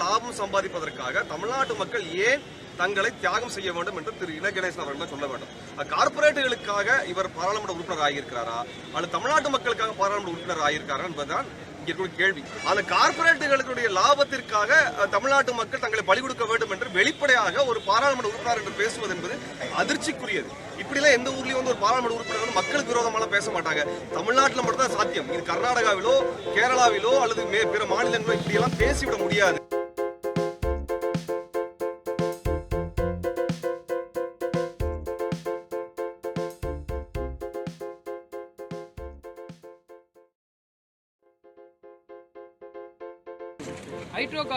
லாபம் சம்பாதிப்பதற்காக தமிழ்நாட்டு மக்கள் ஏன் தங்களை தியாகம் செய்ய வேண்டும் என்று திரு இன கணேசன் அவர்கள் சொல்ல வேண்டும். கார்பரேட்டுகளுக்காக கார்ப்பரேட்டுகளுக்காக இவர் பாராளுமன்ற உறுப்பினர் ஆகியிருக்கிறாரா? அல்லது தமிழ்நாட்டு மக்களுக்காக பாராளுமன்ற உறுப்பினர் ஆகியிருக்காரா என்பதுதான் இங்கே இருக்கக்கூடிய கேள்வி. அந்த கார்பரேட்டுகளுடைய லாபத்திற்காக தமிழ்நாட்டு மக்கள் தங்களை பலி கொடுக்க வேண்டும் என்று வெளிப்படையாக ஒரு பாராளுமன்ற உறுப்பினர் என்று பேசுவது என்பது அதிர்ச்சிக்குரியது. இப்படிலாம் எந்த ஊர்லயும் வந்து ஒரு பாராளுமன்ற உறுப்பினர் வந்து மக்களுக்கு விரோதமாலாம் பேச மாட்டாங்க. தமிழ்நாட்டில் மட்டும் தான் சாத்தியம். இது கர்நாடகாவிலோ கேரளாவிலோ அல்லது மே- பிற மாநிலங்களோ இப்படியெல்லாம் பேசிவிட முடியாது.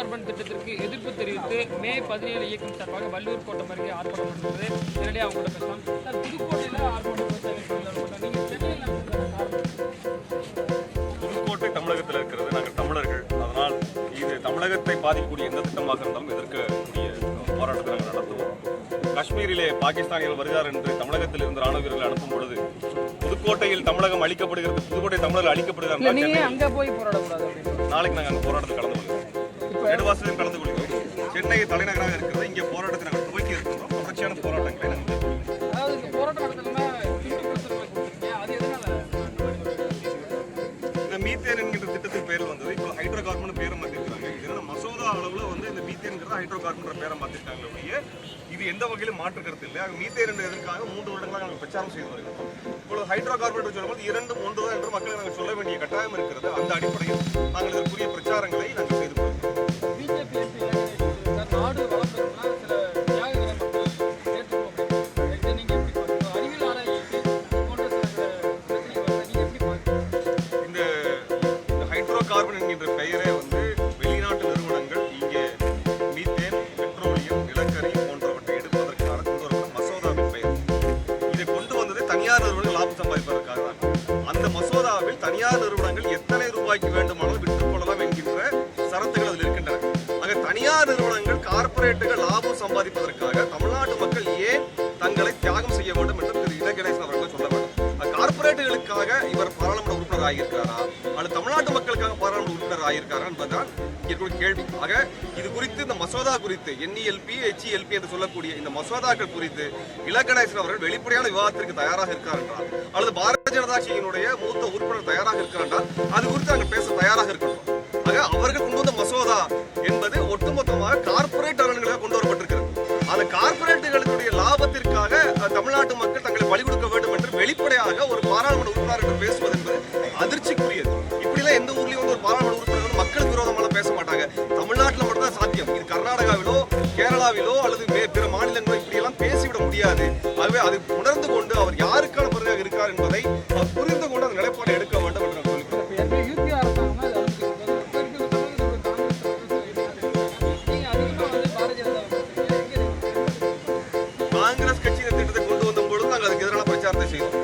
கார்பன் திட்டத்திற்கு எதிர்ப்பு தெரிவித்து மே பதினேழு இயக்கம் சார்பாக வள்ளுவர் கோட்டம் அருகே ஆர்ப்பாட்டம் நடந்தது. நேரடியாக அவங்க கூட பேசலாம். சார் புதுக்கோட்டையில் ஆர்ப்பாட்டம் புதுக்கோட்டை தமிழகத்தில் இருக்கிறது நாங்கள் தமிழர்கள். அதனால் இது தமிழகத்தை பாதிக்கக்கூடிய எந்த திட்டமாக இருந்தாலும் எதிர்க்கக்கூடிய போராட்டத்தை நாங்கள் நடத்துவோம். காஷ்மீரிலே பாகிஸ்தானிகள் வருகிறார் என்று தமிழகத்தில் இருந்து ராணுவ வீரர்களை அனுப்பும் பொழுது புதுக்கோட்டையில் தமிழகம் அளிக்கப்படுகிறது புதுக்கோட்டை தமிழர்கள் நீங்கள் அங்கே அப்படின்னு நாளைக்கு நாங்கள் அந்த போராட்டத்தில் கலந்து கொள்கிறோம். நெடுவாசலில் கலந்து கொள்கிறோம். சென்னை தலைநகராக இருக்கிறது. இங்கே போராட்டத்தை நாங்கள் துவக்கி இருக்கின்றோம். தொடர்ச்சியான போராட்டங்களை நாங்கள் இந்த மீத்தேன் என்கின்ற திட்டத்தின் பேர் வந்தது. இப்போ ஹைட்ரோ கார்பன் பேரை மாத்திருக்காங்க இதனால மசோதா அளவுல வந்து இந்த மீத்தேன்ங்கிறது ஹைட்ரோ கார்பன் பேரை மாத்திருக்காங்க ஒழிய இது எந்த வகையிலும் மாற்று கருத்து இல்லை. மீத்தேன் என்ற எதற்காக மூன்று வருடங்களாக நாங்கள் பிரச்சாரம் செய்து வருகிறோம். இப்பொழுது ஹைட்ரோ கார்பன் சொல்லும்போது இரண்டு ஒன்று தான் என்று மக்களை நாங்கள் சொல்ல வேண்டிய கட்டாயம் இருக்கிறது. அந்த அடிப்படையில் நாங்கள் இதற்குரிய பிரச்சாரங்களை என்ற பெயரே வந்து வெளிநாட்டு நிறுவனங்கள் இங்கே மீத்தேன் பெட்ரோலியம் நிலக்கரி போன்றவற்றை எடுப்பதற்கான கொண்டு வரப்பட்ட மசோதாவின் பெயர். இதை கொண்டு வந்தது தனியார் நிறுவனங்கள் லாபம் சம்பாதிப்பதற்காக தான். அந்த மசோதாவில் தனியார் நிறுவனங்கள் எத்தனை ரூபாய்க்கு வேண்டுமானாலும் விற்றுக்கொள்ளலாம் என்கின்ற சரத்துகள் அதில் இருக்கின்றன. ஆக தனியார் நிறுவனங்கள் கார்பரேட்டுகள் லாபம் சம்பாதிப்பதற்காக தமிழ்நாட்டு மக்கள் ஏன் தங்களை தியாகம் செய்ய வேண்டும் என்று திரு இன கணேசன் அவர்கள் சொல்ல வேண்டும்? கார்பரேட்டுகளுக்காக இவர் பாராளுமன்ற உறுப்பினர் ஆகியிருக்கிறாரா அல்லது தமிழ்நாடு மக்களுக்காக உறுப்பினர் ஆகியிருக்காரா என்பதுதான் இங்க இருக்கக்கூடிய கேள்வி. ஆக இது குறித்து இந்த மசோதா குறித்து என்இஎல்பி ஹெச்இஎல்பி என்று சொல்லக்கூடிய இந்த மசோதாக்கள் குறித்து இலக்கணேசன் அவர்கள் வெளிப்படையான விவாதத்திற்கு தயாராக இருக்கார் என்றால் அல்லது பாரதிய ஜனதா கட்சியினுடைய மூத்த உறுப்பினர் தயாராக இருக்கிறார் என்றால் அது குறித்து அங்கே பேச தயாராக இருக்கணும் ஆக அவர்கள் கொண்டு வந்த மசோதா என்பது ஒட்டுமொத்தமாக கார்பரேட் அரண்களாக கொண்டு வரப்பட்டிருக்கிறது. அந்த கார்பரேட்டுகளுடைய லாபத்திற்காக தமிழ்நாட்டு மக்கள் தங்களை பலி கொடுக்க வேண்டும் என்று வெளிப்படையாக ஒரு பாராளுமன்ற உறுப்பினர் பேசுவது என்பது அதிர்ச்சிக்குரியது. இப்படிலாம் எந்த ஊர்லயும் வந்து ஒரு பாராளுமன்ற உறுப்பினர் வந்து மக்களுக்கு விரோதமாலாம் பேச மாட்டாங்க. தமிழ்நாட்டில் மட்டும் தான் சாத்தியம். இது கர்நாடகாவிலோ கேரளாவிலோ அல்லது மே- பிற மாநிலங்களோ இப்படியெல்லாம் பேசிவிட முடியாது. ஆகவே அதை உணர்ந்து கொண்டு அவர் யாருக்கான பிரதியாக இருக்கார் என்பதை அவர் புரிந்து கொண்டு அந்த நிலைப்பாடை எடுக்க வேண்டும் என்று நான் காங்கிரஸ் அரசு எங்க இருக்கு? காங்கிரஸ் கட்சி இந்த திட்டத்தை கொண்டு வந்த பொழுது நாங்கள் அதுக்கு எதிரான பிரச்சாரத்தை செய்தோம்.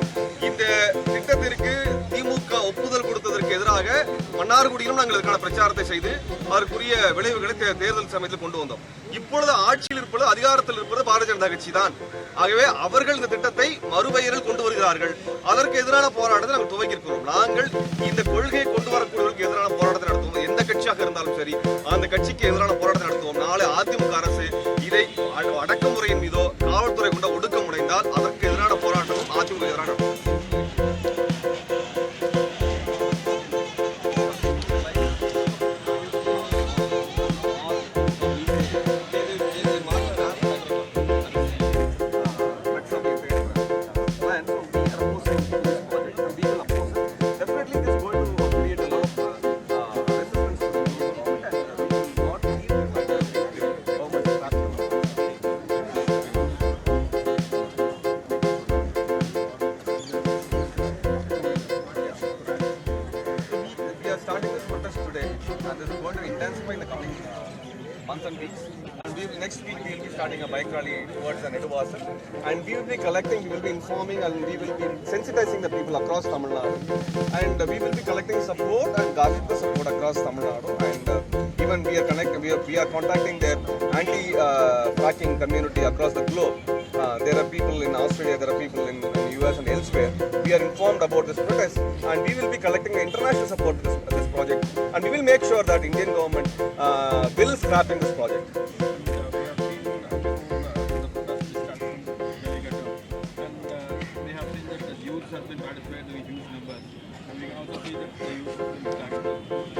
கொடுத்ததற்கு மன்னார்குடியிலும் நாங்கள் இதற்கான பிரச்சாரத்தை செய்து அதற்குரிய விளைவுகளை தேர்தல் சமயத்தில் கொண்டு வந்தோம். இப்பொழுது ஆட்சியில் இருப்பது அதிகாரத்தில் இருப்பது பாரதிய ஜனதா கட்சி தான். ஆகவே அவர்கள் இந்த திட்டத்தை மறுபெயரில் கொண்டு வருகிறார்கள். அதற்கு எதிரான போராட்டத்தை நாங்கள் துவங்கியிருக்கிறோம் நாங்கள் இந்த கொள்கையை கொண்டு வரக்கூடியவர்களுக்கு எதிரான போராட்டத்தை நடத்துவோம். எந்த கட்சியாக இருந்தாலும் சரி அந்த கட்சிக்கு எதிரான போராட்டத்தை நடத்துவோம். நாளை அதிமுக அரசு இதை அடக்குமுறையின் மீதோ months and weeks. And we, next week we will be starting a bike rally towards the Neduvasal, and we will be collecting, we will be informing, and we will be sensitizing the people across Tamil Nadu, and uh, we will be collecting support and gathering the support across Tamil Nadu, and uh, even we are connect, we are, we are contacting their anti-fracking community across the globe. Uh, there are people in Australia, there are people in, in And elsewhere. We are informed about this protest, and we will be collecting international support to this, this project, and we will make sure that Indian government uh, will scrapping this project. have been in huge numbers. We can also see that the youth have been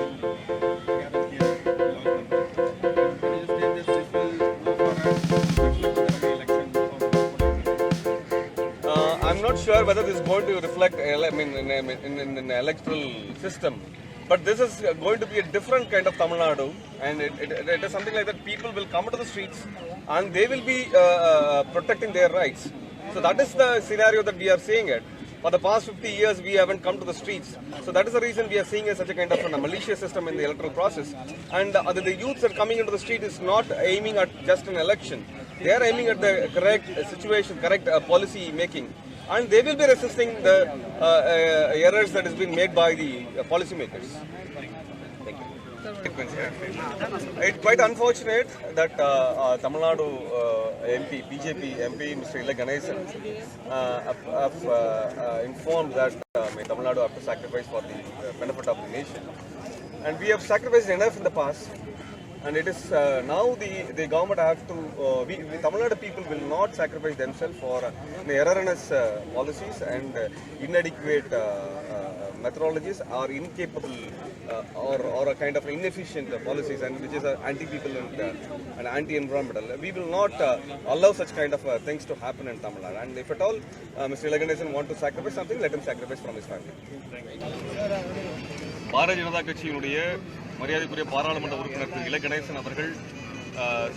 I'm not sure whether this is going to reflect, ele- I mean, in, in, in, in an electoral system, but this is going to be a different kind of Tamil Nadu, and it, it, it is something like that. People will come to the streets, and they will be uh, uh, protecting their rights. So that is the scenario that we are seeing it. For the past 50 years, we haven't come to the streets. So that is the reason we are seeing a, such a kind of a malicious system in the electoral process. And uh, the, the youths are coming into the street is not aiming at just an election. They are aiming at the correct uh, situation, correct uh, policy making. And they will be resisting the uh, uh, errors that has been made by the uh, policymakers. Thank you. It's quite unfortunate that uh, uh, Tamil Nadu uh, MP, BJP MP, Mr. Ila Ganesan, uh, have, uh, uh, informed that uh, Tamil Nadu have to sacrifice for the benefit of the nation. And we have sacrificed enough in the past. And it is uh, now the, the government have to, uh, we, the Tamil Nadu people will not sacrifice themselves for uh, the erroneous uh, policies and uh, inadequate uh, uh, methodologies or incapable uh, or, or a kind of inefficient uh, policies and which is uh, anti-people and, uh, and anti-environmental. We will not uh, allow such kind of uh, things to happen in Tamil Nadu. And if at all uh, Mr. Ilaganesan want to sacrifice something, let him sacrifice from his family. Bharatiya Janata கட்சியினுடைய மரியாதைக்குரிய பாராளுமன்ற உறுப்பினர் திரு இல கணேசன் அவர்கள்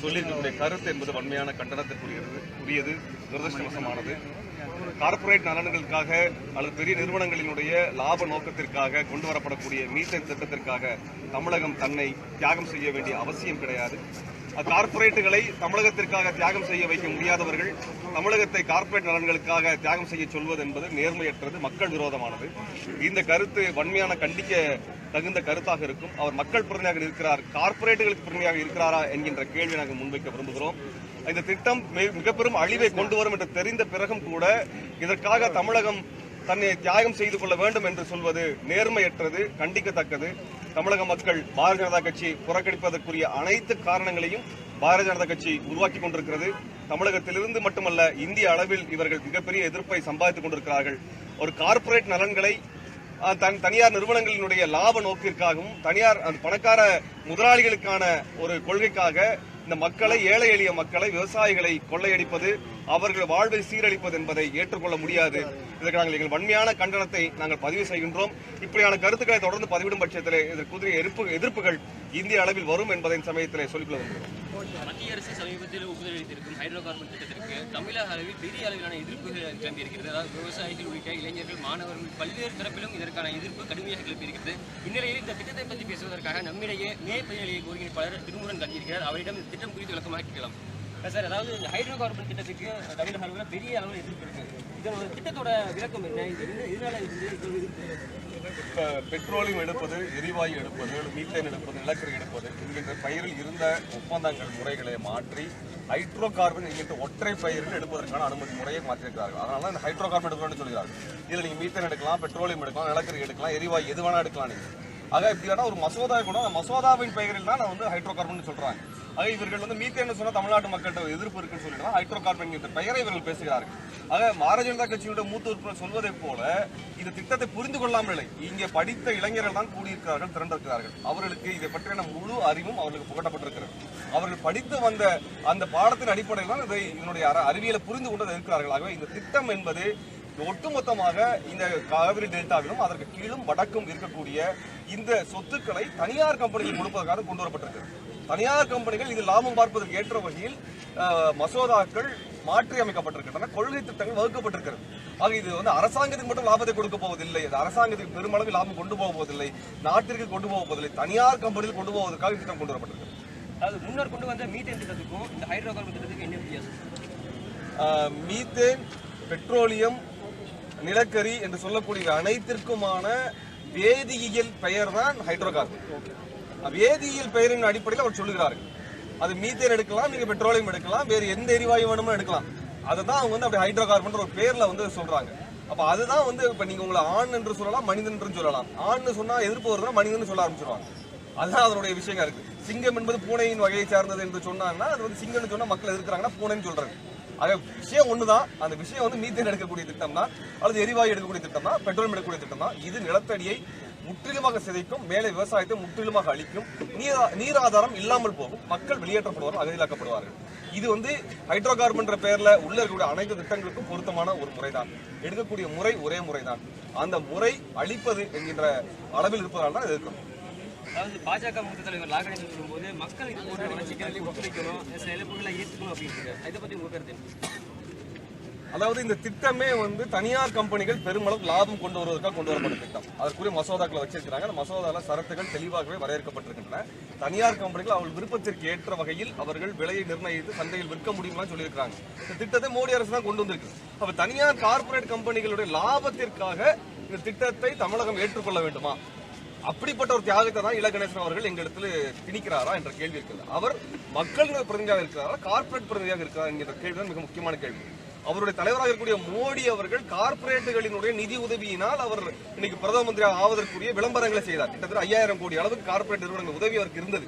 சொல்லியிருக்கக்கூடிய கருத்து என்பது வன்மையான கண்டனத்திற்குரியது உரியது துரதிருஷ்டவசமானது. கார்ப்பரேட் நலன்களுக்காக அல்லது பெரிய நிறுவனங்களினுடைய லாப நோக்கத்திற்காக கொண்டு வரப்படக்கூடிய மீத்தேன் திட்டத்திற்காக தமிழகம் தன்னை தியாகம் செய்ய வேண்டிய அவசியம் கிடையாது. கார்ப்பரேட்டுகளை தமிழகத்திற்காக தியாகம் செய்ய வைக்க முடியாதவர்கள் தமிழகத்தை கார்ப்பரேட் நலன்களுக்காக தியாகம் செய்ய சொல்வது என்பது நேர்மையற்றது மக்கள் விரோதமானது. இந்த கருத்து வன்மையான கண்டிக்க தகுந்த கருத்தாக இருக்கும். அவர் மக்கள் பிரதிநிதியாக இருக்கிறார் கார்ப்பரேட்டுகளுக்கு பிரதிநிதியாக இருக்கிறாரா என்கின்ற கேள்வி நாங்கள் முன்வைக்க விரும்புகிறோம். இந்த திட்டம் மிக- பெரும் அழிவை கொண்டு வரும் என்று தெரிந்த பிறகும் கூட இதற்காக தமிழகம் தன்னை தியாகம் செய்து கொள்ள வேண்டும் என்று சொல்வது நேர்மையற்றது கண்டிக்கத்தக்கது. தமிழக மக்கள் பாரதிய ஜனதா கட்சி புறக்கணிப்பதற்குரிய அனைத்து காரணங்களையும் பாரதிய ஜனதா கட்சி உருவாக்கி கொண்டிருக்கிறது. தமிழகத்திலிருந்து மட்டுமல்ல இந்திய அளவில் இவர்கள் மிகப்பெரிய எதிர்ப்பை சம்பாதித்துக் கொண்டிருக்கிறார்கள். ஒரு கார்ப்பரேட் நலன்களை தன் தனியார் நிறுவனங்களினுடைய லாப நோக்கிற்காகவும் தனியார் அந்த பணக்கார முதலாளிகளுக்கான ஒரு கொள்கைக்காக இந்த மக்களை ஏழை எளிய மக்களை விவசாயிகளை கொள்ளையடிப்பது அவர்கள் வாழ்வை சீரழிப்பது என்பதை ஏற்றுக்கொள்ள முடியாது. இதற்கு நாங்கள் எங்கள் வன்மையான கண்டனத்தை நாங்கள் பதிவு செய்கின்றோம். இப்படியான கருத்துக்களை தொடர்ந்து பதிவிடும் பட்சத்திலே இதற்குரிய எதிர்ப்பு எதிர்ப்புகள் இந்திய அளவில் வரும் என்பதை சமயத்தில் சமயத்திலே சொல்லிக்கொள்ள விரும்புகிறோம். மத்திய அரசு சமீபத்தில் ஒப்புதல் அளித்திருக்கும் ஹைட்ரோ கார்பன் திட்டத்திற்கு தமிழக அளவில் பெரிய அளவிலான எதிர்ப்புகள் கிளம்பி இருக்கிறது அதாவது விவசாயிகள் உள்ளிட்ட இளைஞர்கள் மாணவர்கள் பல்வேறு தரப்பிலும் இதற்கான எதிர்ப்பு கடுமையாக கிளம்பி இருக்கிறது இந்நிலையில் இந்த திட்டத்தை பற்றி பேசுவதற்காக நம்மிடையே மே பதினேழு ஒருங்கிணைப்பாளர் திருமுருகன் காட்டியிருக்கிறார் அவரிடம் இந்த திட்டம் குறித்து விளக்கமாக கேட்கலாம். சார் அதாவது இந்த ஹைட்ரோ கார்பன் திட்டத்துக்கு தமிழக அளவில் பெரிய அளவில் எதிர்ப்பு இருக்கு. இதனோட திட்டத்தோட விளக்கம் என்ன? இது என்ன- இதனால இது எதிர்ப்பு? பெட்ரோலியம் எடுப்பது எரிவாயு எடுப்பது மீத்தேன் எடுப்பது நிலக்கரி எடுப்பது என்கின்ற பயிரில் இருந்த ஒப்பந்தங்கள் முறைகளை மாற்றி ஹைட்ரோ கார்பன் என்கின்ற ஒற்றை பயிரில் எடுப்பதற்கான அனுமதி முறையை மாற்றிருக்கிறார்கள் அதனால தான் இந்த ஹைட்ரோ கார்பன் எடுக்கணும்னு சொல்கிறார்கள். இதில் நீங்கள் மீத்தேன் எடுக்கலாம் பெட்ரோலியம் எடுக்கலாம் நிலக்கரி எடுக்கலாம் எரிவாயு எது வேணா எடுக்கலாம் நீங்கள் ஆக இப்படியான ஒரு மசோதா கூட அந்த மசோதாவின் பெயரில் தான் நான் வந்து ஹைட்ரோ கார்பன் சொல்றாங்க. ஆக இவர்கள் வந்து மீத்தேன் சொன்னா தமிழ்நாட்டு மக்கள்கிட்ட எதிர்ப்பு இருக்குன்னு சொல்லிட்டு ஹைட்ரோ கார்பன் என்ற பெயரை இவர்கள் பேசுகிறார்கள். ஆக பாரதிய ஜனதா மூத்த உறுப்பினர் சொல்வதைப் போல இந்த திட்டத்தை புரிந்து கொள்ளாமல் இல்லை. இங்கே படித்த இளைஞர்கள் தான் கூடியிருக்கிறார்கள் திரண்டிருக்கிறார்கள். அவர்களுக்கு இதை பற்றியான முழு அறிவும் அவர்களுக்கு புகட்டப்பட்டிருக்கிறது. அவர்கள் படித்து வந்த அந்த பாடத்தின் அடிப்படையில் தான் இதை இதனுடைய அறிவியலை புரிந்து கொண்டு இருக்கிறார்கள். ஆகவே இந்த திட்டம் என்பது ஒட்டுமொத்தமாக இந்த காவிரி டெல்டாவிலும் அதற்கு கீழும் வடக்கும் இருக்கக்கூடிய இந்த சொத்துக்களை தனியார் கம்பெனிகள் கொடுப்பதற்காக கொண்டு வரப்பட்டிருக்கிறது தனியார் கம்பெனிகள் இது லாபம் பார்ப்பதற்கு ஏற்ற வகையில் மசோதாக்கள் மாற்றி அமைக்கப்பட்டிருக்கின்றன கொள்கை திட்டங்கள் வகுக்கப்பட்டிருக்கிறது. ஆக இது வந்து அரசாங்கத்துக்கு மட்டும் லாபத்தை கொடுக்க போவதில்லை இது அரசாங்கத்துக்கு பெருமளவில் லாபம் கொண்டு போக போவதில்லை நாட்டிற்கு கொண்டு போவதில்லை தனியார் கம்பெனியில் கொண்டு போவதற்காக திட்டம் கொண்டு வரப்பட்டிருக்கிறது அதாவது முன்னர் கொண்டு வந்த மீத்தேன் திட்டத்துக்கும் இந்த ஹைட்ரோ கார்பன் திட்டத்துக்கும் என்ன வித்தியாசம்? மீத்தேன் பெட்ரோலியம் நிலக்கரி என்று சொல்லக்கூடிய அனைத்திற்குமான வேதியியல் பெயர் தான் ஹைட்ரோ கார்பன் வேதியியல் பெயரின் அடிப்படையில் அவர் சொல்லுகிறார்கள் அது மீத்தேன் எடுக்கலாம் நீங்க பெட்ரோலியம் எடுக்கலாம் வேறு எந்த எரிவாயு வேணுமோ எடுக்கலாம். அதை தான் அவங்க வந்து அப்படி ஹைட்ரோ கார்பன் ஒரு பேர்ல வந்து சொல்றாங்க. அப்ப அதுதான் வந்து இப்ப நீங்க உங்களை ஆண் என்று சொல்லலாம் மனிதன் என்று சொல்லலாம். ஆண்னு சொன்னா எதிர்ப்பு வருதுன்னா மனிதன் சொல்ல ஆரம்பிச்சிருவாங்க. அதுதான் அதனுடைய விஷயங்க இருக்கு. சிங்கம் என்பது பூனையின் வகையை சார்ந்தது என்று சொன்னாங்கன்னா அது வந்து சிங்கம்னு சொன்னா மக்கள் எதிர்க்கிறாங்கன்னா பூனைன்னு சொல்றாங்க. ஆக விஷயம் ஒண்ணுதான். அந்த விஷயம் வந்து மீத்தேன் எடுக்கக்கூடிய திட்டம் தான் அல்லது எரிவாயு எடுக்கக்கூடிய திட்டம் தான் பெட்ரோல் எடுக்கக்கூடிய திட்டம் தான் இது நிலத்தடியை முற்றிலுமாக சிதைக்கும் மேலே விவசாயத்தை முற்றிலுமாக அழிக்கும் நீர் நீர் ஆதாரம் இல்லாமல் போகும் மக்கள் வெளியேற்றப்படுவார்கள் அகதிலாக்கப்படுவார்கள் இது வந்து ஹைட்ரோ கார்பன் பெயரில் உள்ள இருக்கக்கூடிய அனைத்து திட்டங்களுக்கும் பொருத்தமான ஒரு முறைதான். எடுக்கக்கூடிய முறை ஒரே முறைதான். அந்த முறை அழிப்பது என்கின்ற அளவில் இருப்பதால் தான் எதிர்க்கிறோம் அதாவது பாஜக மூத்த தலைவர் லாகணேசன் சொல்லும்போது மக்கள் இது போன்ற வளர்ச்சிக்கு ஒத்துழைக்கணும் சில இழப்புகளை ஏற்றுக்கணும் அப்படின்னு இதை பத்தி உங்க கருத்து அதாவது இந்த திட்டமே வந்து தனியார் கம்பெனிகள் பெருமளவு லாபம் கொண்டு வருவதற்காக கொண்டு வரப்பட்ட திட்டம். அதற்குரிய மசோதாக்களை வச்சிருக்கிறாங்க. அந்த மசோதாவில் சரத்துகள் தெளிவாகவே வரையறுக்கப்பட்டிருக்கின்றன. தனியார் கம்பெனிகள் அவர்கள் விருப்பத்திற்கு ஏற்ற வகையில் அவர்கள் விலையை நிர்ணயித்து சந்தையில் விற்க முடியும்லாம் சொல்லியிருக்காங்க இந்த திட்டத்தை மோடி அரசு தான் கொண்டு வந்திருக்கு அப்ப தனியார் கார்ப்பரேட் கம்பெனிகளுடைய லாபத்திற்காக இந்த திட்டத்தை தமிழகம் ஏற்றுக்கொள்ள வேண்டுமா? அப்படிப்பட்ட ஒரு தியாகத்தை தான் இல கணேசன் அவர்கள் இடத்துல திணிக்கிறாரா என்ற கேள்வி இருக்கிறது அவர் மக்கள் பிரதிநிதியாக இருக்கிறாரா கார்ப்பரேட் பிரதிநிதியாக இருக்கிறார் என்கிற கேள்வி தான் மிக முக்கியமான கேள்வி. அவருடைய தலைவராக இருக்கக்கூடிய மோடி அவர்கள் கார்ப்பரேட்டுகளினுடைய நிதி உதவியினால் அவர் இன்னைக்கு பிரதம மந்திரியாக ஆவதற்குரிய விளம்பரங்களை செய்தார். கிட்டத்தட்ட ஐயாயிரம் கோடி அளவுக்கு கார்ப்பரேட் நிறுவனங்கள் உதவி அவருக்கு இருந்தது.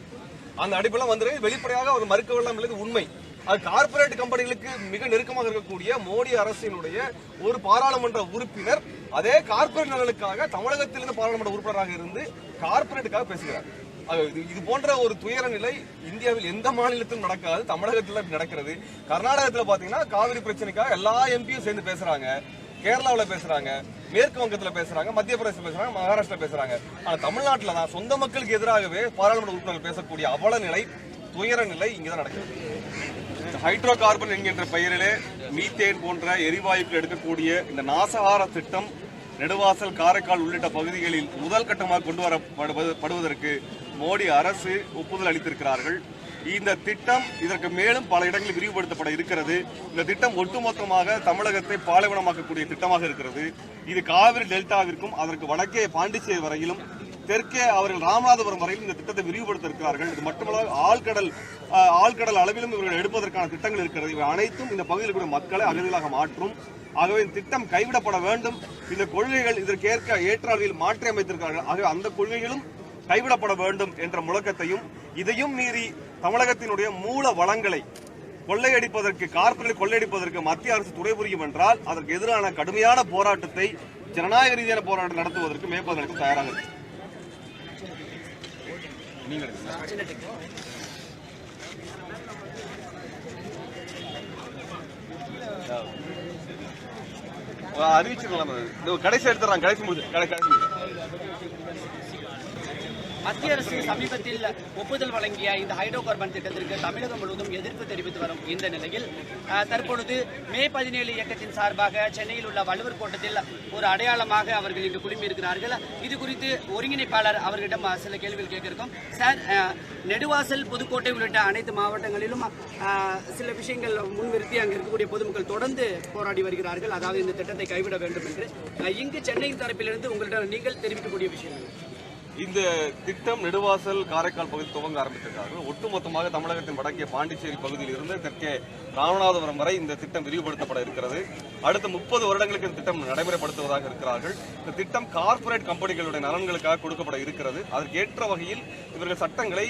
அந்த அடிப்படையில் வந்து வெளிப்படையாக அவர் மறுக்கவில்லை என்பது உண்மை. அது கார்ப்பரேட் கம்பெனிகளுக்கு மிக நெருக்கமாக இருக்கக்கூடிய மோடி அரசினுடைய ஒரு பாராளுமன்ற உறுப்பினர் அதே கார்ப்பரேட் நலனுக்காக தமிழகத்திலிருந்து பாராளுமன்ற உறுப்பினராக இருந்து கார்ப்பரேட்டுக்காக பேசுகிறார். இது- இது போன்ற ஒரு துயர நிலை இந்தியாவில் எந்த மாநிலத்திலும் நடக்காது தமிழகத்தில் இப்படி நடக்கிறது. கர்நாடகத்தில் பாத்தீங்கன்னா காவிரி பிரச்சனைக்காக எல்லா எம்பியும் சேர்ந்து பேசுறாங்க. கேரளாவில் பேசுறாங்க மேற்கு வங்கத்தில் பேசுறாங்க மத்திய பிரதேசம் பேசுறாங்க மகாராஷ்டிரா பேசுறாங்க. ஆனால் தமிழ்நாட்டில் தான் சொந்த மக்களுக்கு எதிராகவே பாராளுமன்ற உறுப்பினர்கள் பேசக்கூடிய அவல நிலை துயர நிலை இங்கதான் நடக்கிறது. ஹைட்ரோ கார்பன் என்கின்ற பெயரிலே மீத்தேன் போன்ற எரிவாயுக்கள் எடுக்கக்கூடிய இந்த நாசகார திட்டம் நெடுவாசல் காரைக்கால் உள்ளிட்ட பகுதிகளில் முதல் கட்டமாக கொண்டு வரப்படுவதற்கு மோடி அரசு ஒப்புதல் அளித்திருக்கிறார்கள். இந்த திட்டம் இதற்கு மேலும் பல இடங்களில் விரிவுபடுத்தப்பட இருக்கிறது. இந்த திட்டம் ஒட்டுமொத்தமாக தமிழகத்தை பாலைவனமாக்கக்கூடிய திட்டமாக இருக்கிறது. இது காவிரி டெல்டாவிற்கும் அதற்கு வடக்கே பாண்டிச்சேரி வரையிலும் தெற்கே அவர்கள் ராமநாதபுரம் வரையில் இந்த திட்டத்தை விரிவுபடுத்த இருக்கிறார்கள் இது மட்டுமல்ல ஆழ்கடல் ஆழ்கடல் அளவிலும் இவர்கள் எடுப்பதற்கான திட்டங்கள் இருக்கிறது. இவை அனைத்தும் இந்த பகுதியில் கூட மக்களை அகதிகளாக மாற்றும். ஆகவே இந்த திட்டம் கைவிடப்பட வேண்டும். இந்த கொள்கைகள் இதற்கேற்க ஏற்ற மாற்றி அமைத்திருக்கிறார்கள். ஆகவே அந்த கொள்கைகளும் கைவிடப்பட வேண்டும் என்ற முழக்கத்தையும் இதையும் மீறி தமிழகத்தினுடைய மூல வளங்களை கொள்ளையடிப்பதற்கு கார்ப்பரேட் கொள்ளையடிப்பதற்கு மத்திய அரசு துணை புரியும் என்றால் அதற்கு எதிரான கடுமையான போராட்டத்தை ஜனநாயக ரீதியான போராட்டம் நடத்துவதற்கு மேற்பதற்கு தயாராக இருக்கு. நீங்கள் அறிவிச்சிடலாம் கடைசி எடுத்துறான் கடைசி முடிச்சு கடை- கடைசி முடிச்சு மத்திய அரசு சமீபத்தில் ஒப்புதல் வழங்கிய இந்த ஹைட்ரோ கார்பன் திட்டத்திற்கு தமிழகம் முழுவதும் எதிர்ப்பு தெரிவித்து வரும் இந்த நிலையில் தற்பொழுது மே பதினேழு இயக்கத்தின் சார்பாக சென்னையில் உள்ள வள்ளுவர் கோட்டத்தில் ஒரு அடையாளமாக அவர்கள் இங்கு குழுமியிருக்கிறார்கள் இது குறித்து ஒருங்கிணைப்பாளர் அவர்களிடம் சில கேள்விகள் கேட்கிருக்கோம் சார் நெடுவாசல் புதுக்கோட்டை உள்ளிட்ட அனைத்து மாவட்டங்களிலும் சில விஷயங்கள் முன்னிறுத்தி அங்கு இருக்கக்கூடிய பொதுமக்கள் தொடர்ந்து போராடி வருகிறார்கள். அதாவது இந்த திட்டத்தை கைவிட வேண்டும் என்று. இங்கு சென்னையின் தரப்பிலிருந்து உங்களிடம் நீங்கள் தெரிவிக்கக்கூடிய விஷயங்கள் இந்த திட்டம் நெடுவாசல் காரைக்கால் பகுதி துவங்க ஆரம்பித்திருக்கிறார்கள் ஒட்டுமொத்தமாக தமிழகத்தின் வடக்கே பாண்டிச்சேரி பகுதியில் இருந்து தெற்கே ராமநாதபுரம் வரை இந்த திட்டம் விரிவுபடுத்தப்பட இருக்கிறது. அடுத்த முப்பது வருடங்களுக்கு இந்த திட்டம் நடைமுறைப்படுத்துவதாக இருக்கிறார்கள். இந்த திட்டம் கார்ப்பரேட் கம்பெனிகளுடைய நலன்களுக்காக கொடுக்கப்பட இருக்கிறது. அதற்கேற்ற வகையில் இவர்கள் சட்டங்களை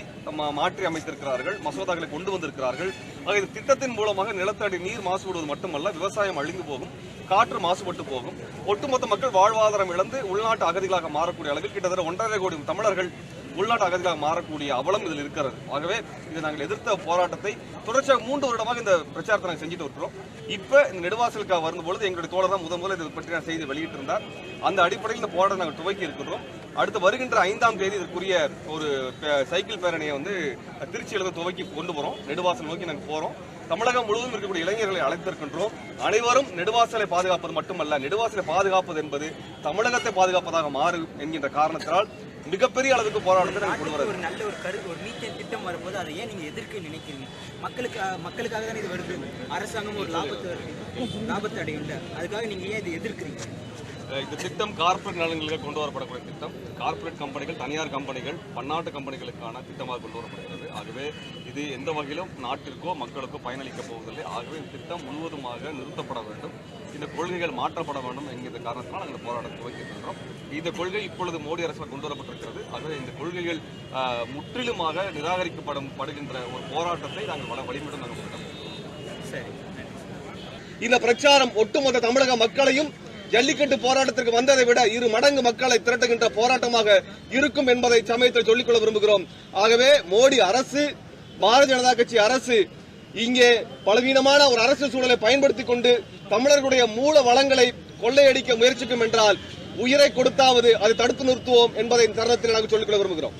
மாற்றி அமைத்திருக்கிறார்கள் மசோதாக்களை கொண்டு வந்திருக்கிறார்கள். ஆக இந்த திட்டத்தின் மூலமாக நிலத்தடி நீர் மாசுபடுவது மட்டுமல்ல விவசாயம் அழிந்து போகும் காற்று மாசுபட்டு போகும். ஒட்டுமொத்த மக்கள் வாழ்வாதாரம் இழந்து உள்நாட்டு அகதிகளாக மாறக்கூடிய அளவில் கிட்டத்தட்ட ஒன்றரை கோடி தமிழர்கள் உள்நாட்டு அகதிகளாக மாறக்கூடிய அவலம் இதில் இருக்கிறது. ஆகவே இதை நாங்கள் எதிர்த்த போராட்டத்தை தொடர்ச்சியாக மூன்று வருடமாக இந்த பிரச்சாரத்தை நாங்கள் செஞ்சுட்டு இருக்கிறோம். இப்போ இந்த நெடுவாசலுக்காக வரும்பொழுது எங்களுடைய தோழர் தான் முதன் முதல இதை பற்றி பற்றின செய்தி வெளியிட்டிருந்தார். அந்த அடிப்படையில் இந்த போராட்டம் நாங்கள் துவக்கி இருக்கிறோம். அடுத்து வருகின்ற ஐந்தாம் தேதி இதற்குரிய ஒரு பே- சைக்கிள் பேரணியை வந்து திருச்சியிலிருந்து துவக்கி கொண்டு போகிறோம் நெடுவாசல் நோக்கி நாங்கள் போகிறோம் தமிழகம் முழுவதும் இருக்கக்கூடிய இளைஞர்களை அழைத்திருக்கின்றோம். அனைவரும் நெடுவாசலை பாதுகாப்பது மட்டுமல்ல நெடுவாசலை பாதுகாப்பது என்பது தமிழகத்தை பாதுகாப்பதாக மாறும் என்கின்ற காரணத்தினால் மிகப்பெரிய அளவுக்கு போராட்டத்தை நாங்கள் கொண்டு வர ஒரு நல்ல ஒரு கரு ஒரு மீத்தேன் திட்டம் வரும்போது அதை ஏன் நீங்க எதிர்க்க நினைக்கிறீங்க? மக்களுக்கு மக்களுக்காக தானே இது வருது? அரசாங்கம் ஒரு லாபத்தை லாபத்தை அடையும்ல. அதுக்காக நீங்க ஏன் இதை எதிர்க்கிறீங்க? இந்த திட்டம் கார்ப்பரேட் நலன்களுக்கு கொண்டு வரப்படக்கூடிய திட்டம். கார்ப்பரேட் கம்பெனிகள் தனியார் கம்பெனிகள் பன்னாட்டு கம்பெனிகளுக்கான திட்டமாக கொண்டு வரப்படுகிறது. ஆகவே இது எந்த வகையிலும் நாட்டிற்கோ மக்களுக்கோ பயனளிக்க போவதில்லை. ஆகவே இந்த திட்டம் முழுவதுமாக நிறுத்தப்பட வேண்டும். இந்த கொள்கைகள் மாற்றப்பட வேண்டும் என்கிற காரணத்தினால் நாங்கள் போராட்டத்தை துவக்கியிருக்கின்றோம் இந்த கொள்கை இப்பொழுது மோடி அரசால் கொண்டு வரப்பட்டிருக்கிறது. ஆகவே இந்த கொள்கைகள் முற்றிலுமாக நிராகரிக்கப்படும் படுகின்ற ஒரு போராட்டத்தை நாங்கள் வள வலிமையுடன் நாங்கள் முன்னெடுப்போம். சரி இந்த பிரச்சாரம் ஒட்டுமொத்த தமிழக மக்களையும் ஜல்லிக்கட்டு போராட்டத்திற்கு வந்ததை விட இரு மடங்கு மக்களை திரட்டுகின்ற போராட்டமாக இருக்கும் என்பதை சமயத்தில் சொல்லிக்கொள்ள விரும்புகிறோம். ஆகவே மோடி அரசு பாரதிய ஜனதா கட்சி அரசு இங்கே பலவீனமான ஒரு அரசியல் சூழலை பயன்படுத்திக் கொண்டு தமிழர்களுடைய மூல வளங்களை கொள்ளையடிக்க முயற்சிக்கும் என்றால் உயிரை கொடுத்தாவது அதை தடுத்து நிறுத்துவோம் என்பதை இந்த தருணத்தில் நாங்கள் சொல்லிக்கொள்ள விரும்புகிறோம்.